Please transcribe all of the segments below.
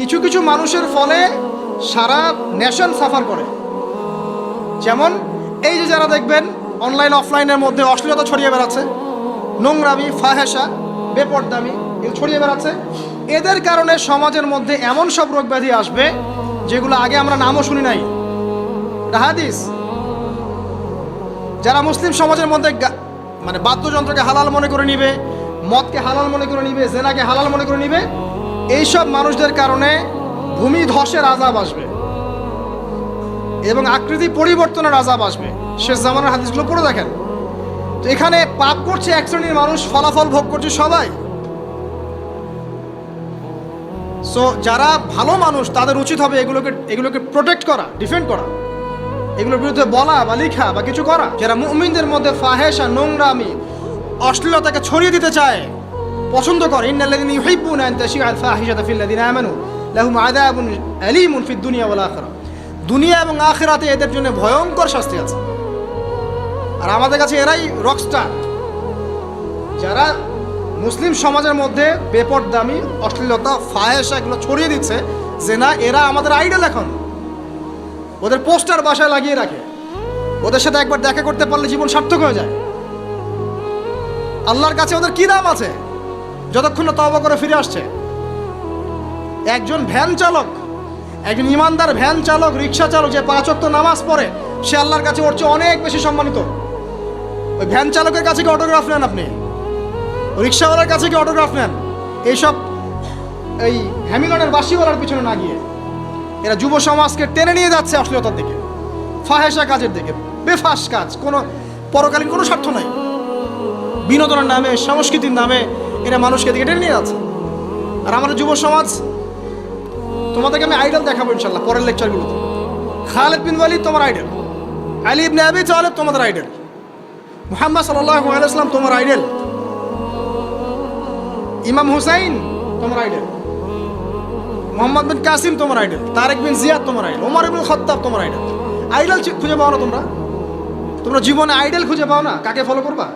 কিছু কিছু মানুষের ফলে সারা নেশন সাফার করে। যেমন এই যে যারা দেখবেন অনলাইন অফলাইনের মধ্যে অশ্লীলতা ছড়িয়ে বেড়াচ্ছে, নোংরামি, ফাহেসা, বেপরদামি এগুলো ছড়িয়ে বেড়াচ্ছে। এদের কারণে সমাজের মধ্যে এমন সব রোগ ব্যাধি আসবে, যেগুলো আগে আমরা নামও শুনি নাই। হাদিস। যারা মুসলিম সমাজের মধ্যে মানে বাদ্যযন্ত্রকে হালাল মনে করে নিবে, মদকে হালাল মনে করে নিবে, জেনাকে হালাল মনে করে নিবে এইসব মানুষদের কারণে ভূমি ধসের আজাব আসবে এবং আকৃতি পরিবর্তনের আজাব আসবে। শেষ জামানের হাদিসগুলো পড়ে দেখেন। তো এখানে পাপ করছে এক শ্রেণির মানুষ, ফলাফল ভোগ করছে সবাই। সো যারা ভালো মানুষ, তাদের উচিত হবে এগুলোকে এগুলোকে প্রোটেক্ট করা ডিফেন্ড করা। এগুলোর বিরুদ্ধে বলা বা লেখা বা কিছু করা। যারা মুমিনদের মধ্যে ফাহেসা নোংরামি, অশ্লীলতাকে ছড়িয়ে দিতে চায় পছন্দ করে দুনিয়া দুনিয়া এবং আখিরাতে এদের জন্য ভয়ঙ্কর শাস্তি আছে। আর আমাদের কাছে এরাই রকস্টার যারা মুসলিম সমাজের মধ্যে বেপরদামি, অশ্লীলতা ফাহেসা এগুলো ছড়িয়ে দিচ্ছে যে না এরা আমাদের আইডল এখন। ওদের পোস্টার বাসায় লাগিয়ে রাখে। ওদের সাথে একবার দেখা করতে পারলে জীবন সার্থক হয়ে যায়। আল্লাহর কাছে ওদের কি দাম আছে? যতক্ষণ না তওবা করে ফিরে আসছে। একজন ভ্যান চালক, একজন ইমানদার ভ্যান চালক, রিক্সা চালক যে পাঁচ অক্ত নামাজ পড়ে, সে আল্লাহর কাছে ওর চেয়ে অনেক বেশি সম্মানিত। ওই ভ্যান চালকের কাছে কি অটোগ্রাফ নেন আপনি? রিক্সাওয়ালার কাছে কি অটোগ্রাফ নেন? এইসব এই হ্যামিলনের বাসিওয়ালার পিছনে না গিয়ে। এরা যুব সমাজকে টেনে নিয়ে যাচ্ছে অশ্লীলতার দিকে ফাহেসা কাজের দিকে, বেফাস কাজ, কোনো পরকালীন কোনো স্বার্থ নাই। বিনোদনের নামে, সংস্কৃতির নামে এরা মানুষকে দিকে টেনে নিয়ে যাচ্ছে। আর আমাদের যুব সমাজ, তোমাদেরকে আমি আইডল দেখাবো ইনশাল্লাহ পরের লেকচারগুলোতে খালেদ বিন ওয়ালিদ তোমার আইডল আলী ইবনে আবি তালেব তোমাদের আইডল মুহাম্মদ সাল্লাল্লাহু আলাইহি ওয়াসাল্লাম তোমার আইডল ইমাম হুসাইন তোমার আইডল মোহাম্মদ বিন কাসিম তোমার আইডল তারেক বিন জিয়াদ তোমার আইডল ওমর ইবনুল খত্তাব তোমার আইডল আইডল খুঁজে পাও না তোমরা? তোমরা জীবনে আইডল খুঁজে পাও না? কাকে ফলো করবা?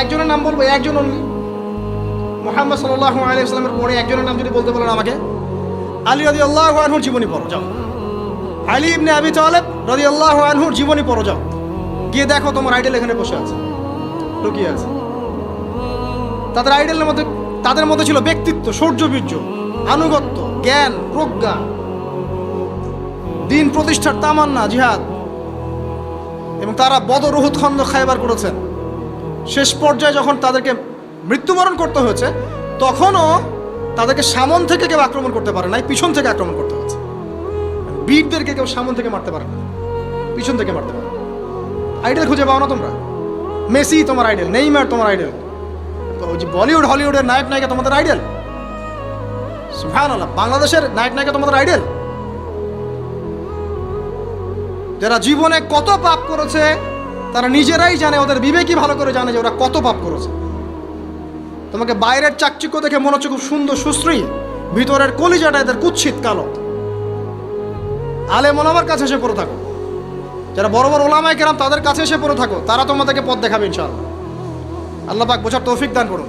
একজনের নাম বলব, একজন অনলি মোহাম্মদ সাল্লাল্লাহু আলাইহি ওয়াসাল্লামের পরে একজনের নাম যদি বলতে বলেন আমাকে। আলী আল্লাহ আনহুর জীবনী পড়ো, যাও। আলী ইবনে আবি তালেব আল্লাহ আনহুর জীবনী পড়ো, যাও। গিয়ে দেখো তোমার আইডেল এখানে বসে আছে, লুকিয়ে আছে। তাদের আইডেলের মধ্যে, তাদের মধ্যে ছিল ব্যক্তিত্ব, সৌর্যবীর্য, আনুগত্য, জ্ঞান, প্রজ্ঞা, দিন প্রতিষ্ঠার তামান্না, জিহাদ। এবং তারা বদর উহুদ খন্দ খাইবার করেছেন। শেষ পর্যায়ে যখন তাদেরকে মৃত্যুবরণ করতে হয়েছে, তখনও তাদেরকে সামন থেকে কেউ আক্রমণ করতে পারে নাই, পিছন থেকে আক্রমণ করতে হয়েছে। বীরদেরকে কেউ সামন থেকে মারতে পারে না পিছন থেকে মারতে পারে আইডেল খুঁজে পাও না তোমরা? মেসি তোমার আইডেল নেইমার তোমার আইডেল তো ওই যে বলিউড, হলিউডের নায়ক নায়িকা তোমাদের আইডেল আল্লাহ বাংলাদেশের নায়ক নায়িকা তোমাদের আইডেল যারা জীবনে কত পাপ করেছে, তারা নিজেরাই জানে, ওদের বিবেকই ভালো করে জানে যে ওরা কত পাপ করেছে। তোমাকে বাইরের চাকচিক্য দেখে মনে হচ্ছে খুব সুন্দর, সুশ্রী। ভিতরের কলিজাটা এদের কুচ্ছিত কালো। আলে মোলামার কাছে এসে পড়ে থাকো। যারা বড় বড় ওলামায় কেরাম তাদের কাছে এসে পড়ে থাকো। তারা তোমাদেরকে পথ দেখাবে ইনশাআল্লাহ। আল্লাহ পাক বোঝার তৌফিক দান করুন।